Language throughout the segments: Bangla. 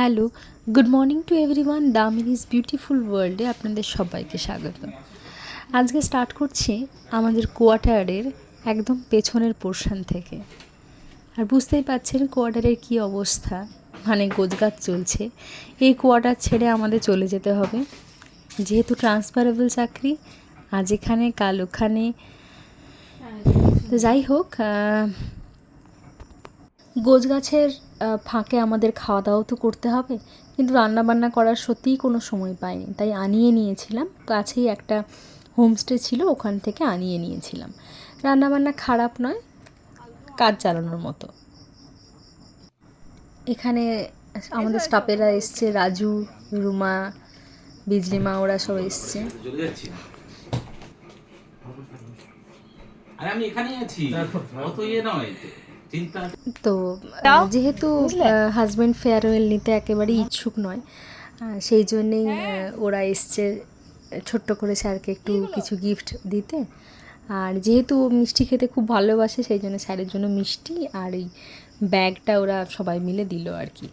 Hello good morning to everyone Damini's beautiful ওয়ার্ল্ডে আপনাদের সবাইকে স্বাগত। আজকে স্টার্ট করছি আমাদের কোয়ার্টারের একদম পেছনের পোর্শন থেকে। আর বুঝতেই পাচ্ছেন কোয়ার্টারের কী অবস্থা মানে গোজগাছ চলছে। এই কোয়ার্টার ছেড়ে আমাদের চলে যেতে হবে। যেহেতু ট্রান্সফারেবল চাকরি আজ এখানে কাল ওখানে। যাই হোক আহ, ফাঁকে আমাদের খাওয়া দাওয়াও তো করতে হবে, কিন্তু রান্না বান্না করার সত্যিই কোনো সময় পাইনি। তাই আনিয়ে নিয়েছিলাম। কাছেই একটা হোমস্টে ছিল, ওখান থেকে আনিয়ে নিয়েছিলাম। রান্না বান্না খারাপ নয়, কাজ চালানোর মতো। এখানে আমাদের স্টাফেরা এসছে, রাজু, রুমা বিজলিমা ওরা সব এসছে। আমি এখানেই আছি। অত ইয়ে নয়। তো যেহেতু হাজব্যান্ড ফেয়ারওয়েল নিতে একেবারেই ইচ্ছুক নয় সেই জন্যেই ওরা এসছে ছোট্ট করে স্যারকে একটু কিছু গিফট দিতে। আর যেহেতু মিষ্টি খেতে খুব ভালোবাসে সেই জন্য স্যারের জন্য মিষ্টি আর এই ব্যাগটা ওরা সবাই মিলে দিল আর কি।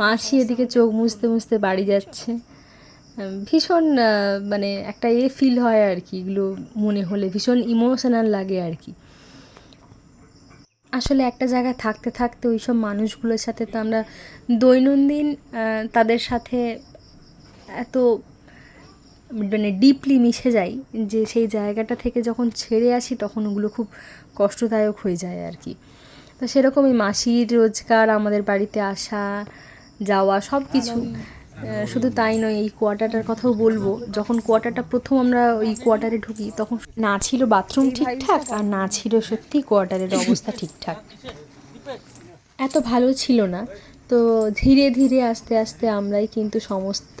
মাসি এদিকে চোখ মুছতে মুছতে বাড়ি যাচ্ছে। ভীষণ মানে একটা এ ফিল হয় আর কি এগুলো মনে হলে ভীষণ ইমোশনাল লাগে আর কি। আসলে একটা জায়গায় থাকতে থাকতে ওই সব মানুষগুলোর সাথে তো আমরা দৈনন্দিন তাদের সাথে এত মানে ডিপলি মিশে যাই যে সেই জায়গাটা থেকে যখন ছেড়ে আসি তখন ওগুলো খুব কষ্টদায়ক হয়ে যায় আর কি। তো সেরকমই মাসির রোজগার, আমাদের বাড়িতে আসা, যাওয়া সব কিছু শুধু তাই নয় এই কোয়ার্টারটার কথাও বলব। যখন কোয়ার্টারটা প্রথম আমরা ওই কোয়ার্টারে ঢুকি তখন না ছিল বাথরুম ঠিকঠাক আর না ছিল সত্যি কোয়ার্টারের অবস্থা ঠিকঠাক। এত ভালো ছিল না। তো ধীরে ধীরে আস্তে আস্তে আমরাই কিন্তু সমস্ত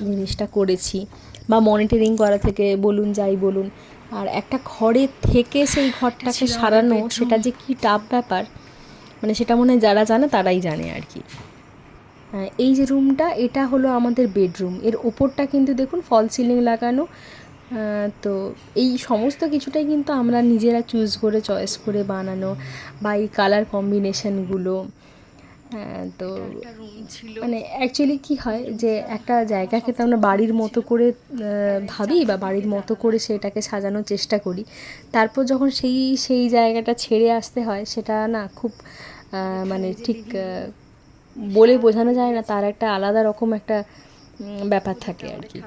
জিনিসটা করেছি। বা মনিটরিং করা থেকে বলুন যাই বলুন। আর একটা ঘরে থেকে সেই ঘরটাকে সারানো সেটা যে কি টাফ ব্যাপার মানে সেটা মনে হয় যারা জানে তারাই জানে আর কি। এই যে রুমটা এটা হলো আমাদের বেডরুম। এর ওপরটা কিন্তু দেখুন ফল সিলিং লাগানো। তো এই সমস্ত কিছুটাই কিন্তু আমরা নিজেরা চুজ করে চয়েস করে বানানো বা এই কালার কম্বিনেশনগুলো। তো মানে অ্যাকচুয়ালি কি হয় যে একটা জায়গাকে তো আমরা বাড়ির মতো করে ভাবি বা বাড়ির মতো করে সেটাকে সাজানোর চেষ্টা করি। তারপর যখন সেই সেই জায়গাটা ছেড়ে আসতে হয় সেটা না খুব মানে ঠিক বলে বোঝানো যায় না, তার একটা আলাদা রকম একটা ব্যাপার থাকে আর কি।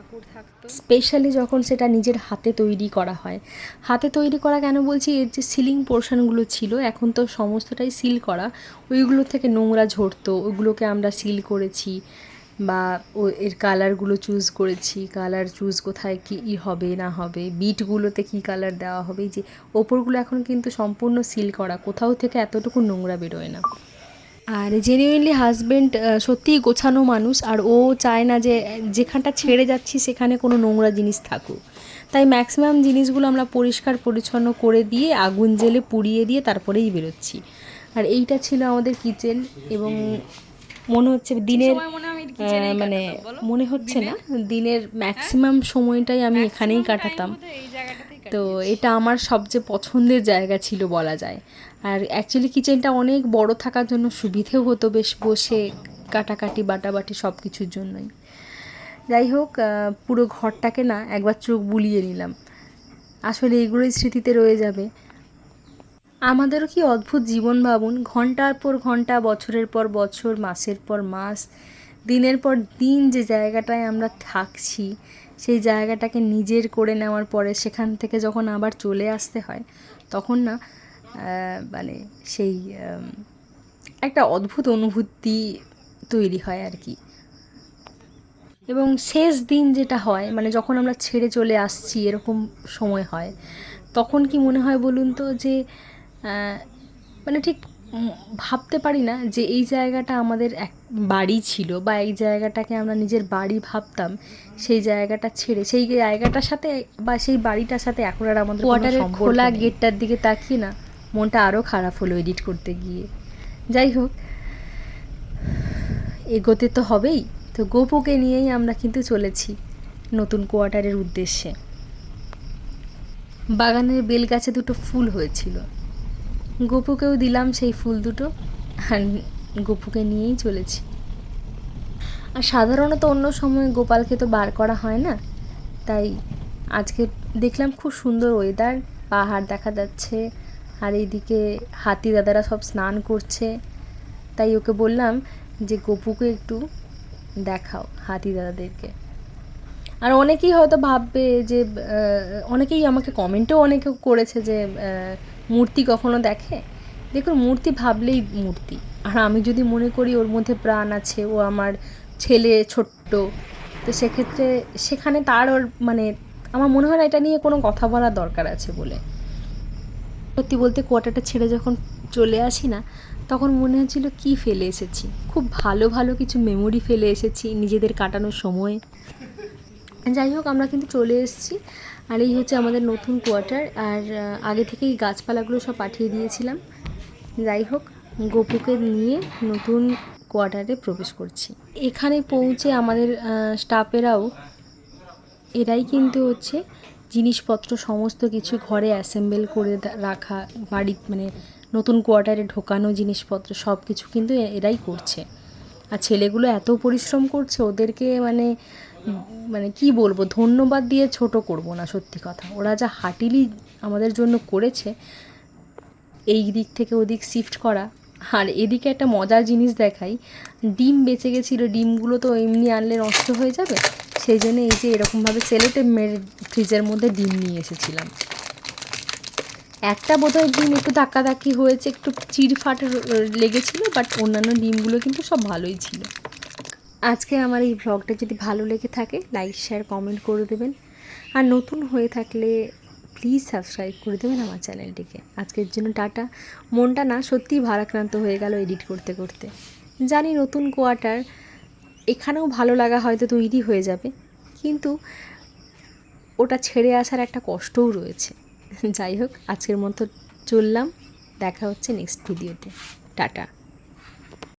স্পেশালি যখন সেটা নিজের হাতে তৈরি করা হয়। হাতে তৈরি করা কেন বলছি? এর যে সিলিং পোর্শনগুলো ছিল, এখন তো সমস্তটাই সিল করা। ওইগুলো থেকে নোংরা ঝরতো ওগুলোকে আমরা সিল করেছি বা ও, এর কালারগুলো চুজ করেছি। কালার চুজ কোথায় কী হবে, না হবে বিটগুলোতে কী কালার দেওয়া হবে যে, ওপরগুলো এখন কিন্তু সম্পূর্ণ সিল করা। কোথাও থেকে এতটুকু নোংরা বেরোয় না। আর জেনুইনলি হাজব্যান্ড সত্যিই গোছানো মানুষ, আর ও চায় না যে যেখানটা ছেড়ে যাচ্ছি সেখানে কোনো নোংরা জিনিস থাকুক। তাই ম্যাক্সিমাম জিনিসগুলো আমরা পরিষ্কার পরিচ্ছন্ন করে দিয়ে, আগুন জেলে পুড়িয়ে দিয়ে তারপরেই বেরোচ্ছি। আর এইটা ছিল আমাদের কিচেন এবং মনে হচ্ছে দিনের মানে মনে হচ্ছে না দিনের? ম্যাক্সিমাম সময়টাই আমি এখানেই কাটাতাম। তো এটা আমার সবচেয়ে পছন্দের জায়গা ছিল বলা যায়। আর অ্যাকচুয়ালি কিচেনটা অনেক বড় থাকার জন্য সুবিধেও হতো বেশ বসে কাটাকাটি বাটাবাটি সব কিছুর জন্যই। যাই হোক পুরো ঘরটাকে না একবার চোখ বুলিয়ে নিলাম। আসলে এগুলোই স্মৃতিতে রয়ে যাবে। আমাদেরও কি অদ্ভুত জীবন ভাবুন? ঘণ্টার পর ঘণ্টা, বছরের পর বছর, মাসের পর মাস, দিনের পর দিন যে জায়গাটায় আমরা থাকছি, সেই জায়গাটাকে নিজের করে নেওয়ার পরে সেখান থেকে যখন আবার চলে আসতে হয়, তখন না মানে সেই একটা অদ্ভুত অনুভূতি তৈরি হয় আর কি। এবং শেষ দিন যেটা হয় মানে যখন আমরা ছেড়ে চলে আসছি, এরকম সময় হয়, তখন কি মনে হয় বলুন তো যে মানে ঠিক ভাবতে পারি না যে এই জায়গাটা আমাদের এক বাড়ি ছিল বা এই জায়গাটাকে আমরা নিজের বাড়ি ভাবতাম সেই জায়গাটা ছেড়ে সেই জায়গাটার সাথে বা সেই বাড়িটার সাথে এখন আর আমাদের কোয়ার্টারের খোলা গেটটার দিকে তাকিয়ে না মনটা আরও খারাপ হলো এডিট করতে গিয়ে। যাই হোক এগোতে তো হবেই তো গোপুকে নিয়েই আমরা কিন্তু চলেছি নতুন কোয়ার্টারের উদ্দেশ্যে। বাগানের বেল গাছে দুটো ফুল হয়েছিল। গোপুকেও দিলাম সেই ফুল দুটো আর গোপুকে নিয়েই চলেছি। আর সাধারণত অন্য সময় গোপালকে তো বার করা হয় না, তাই আজকে দেখলাম খুব সুন্দর ওয়েদার পাহাড় দেখা যাচ্ছে, আর এইদিকে হাতি দাদারা সব স্নান করছে, তাই ওকে বললাম যে গপুকে একটু দেখাও হাতি দাদাদেরকে। আর অনেকেই হয়তো ভাববে যে অনেকেই আমাকে কমেন্টও অনেকে করেছে যে মূর্তি কখনো দেখে? দেখুন, মূর্তি ভাবলেই মূর্তি। আর আমি যদি মনে করি ওর মধ্যে প্রাণ আছে, ও আমার ছেলে, ছোট্ট, তো সেক্ষেত্রে সেখানে তার ওর মানে আমার মনে হয় না এটা নিয়ে কোনো কথা বলার দরকার আছে বলে। সত্যি বলতে কোয়ার্টারটা ছেড়ে যখন চলে আসি না, তখন মনে হচ্ছিল কি ফেলে এসেছি? খুব ভালো ভালো কিছু মেমোরি ফেলে এসেছি নিজেদের কাটানোর সময়। যাই হোক, আমরা কিন্তু চলে এসেছি। আর এই হচ্ছে আমাদের নতুন কোয়ার্টার। আর আগে থেকেই গাছপালাগুলো সব পাঠিয়ে দিয়েছিলাম। যাই হোক, গোপুকে নিয়ে নতুন কোয়ার্টারে প্রবেশ করছি। এখানে পৌঁছে আমাদের স্টাফেরাও এরাই কিন্তু হচ্ছে জিনিসপত্র, সমস্ত কিছু ঘরে অ্যাসেম্বল করে রাখা, বাড়ি মানে নতুন কোয়ার্টারে ঢোকানো জিনিসপত্র সব কিছু কিন্তু এরাই করছে। আর ছেলেগুলো এত পরিশ্রম করছে, ওদেরকে মানে মানে কি বলব, ধন্যবাদ দিয়ে ছোট করব না, সত্যি কথা। ওরা যা হাটিলি আমাদের জন্য করেছে, এই দিক থেকে ওদিক শিফট করা। আর এদিকে একটা মজার জিনিস দেখাই, ডিম বেঁচে গেছিল, ডিমগুলো তো এমনি আনলে নষ্ট হয়ে যাবে। সেই জন্য এই যে এরকমভাবে সেলোটে মেরে ফ্রিজের মধ্যে ডিম নিয়ে এসেছিলাম। একটা বোধহয় ডিম একটু ধাক্কাধাক্কি হয়েছে, একটু চিরফাট লেগেছিলো বাট অন্যান্য ডিমগুলো কিন্তু সব ভালোই ছিল। আজকে আমার এই ব্লগটা যদি ভালো লেগে থাকে লাইক শেয়ার কমেন্ট করে দেবেন। আর নতুন হয়ে থাকলে প্লিজ সাবস্ক্রাইব করে দেবেন আমার চ্যানেলটিকে আজকের জন্য টাটা। মনটা না সত্যিই ভারাক্রান্ত হয়ে গেল এডিট করতে করতে। জানি নতুন কোয়ার্টার এখানেও ভালো লাগা হয়তো তৈরি হয়ে যাবে, কিন্তু ওটা ছেড়ে আসার একটা কষ্টও রয়েছে। যাই হোক, আজকের মতো চললাম। দেখা হচ্ছে নেক্সট ভিডিওতে টাটা।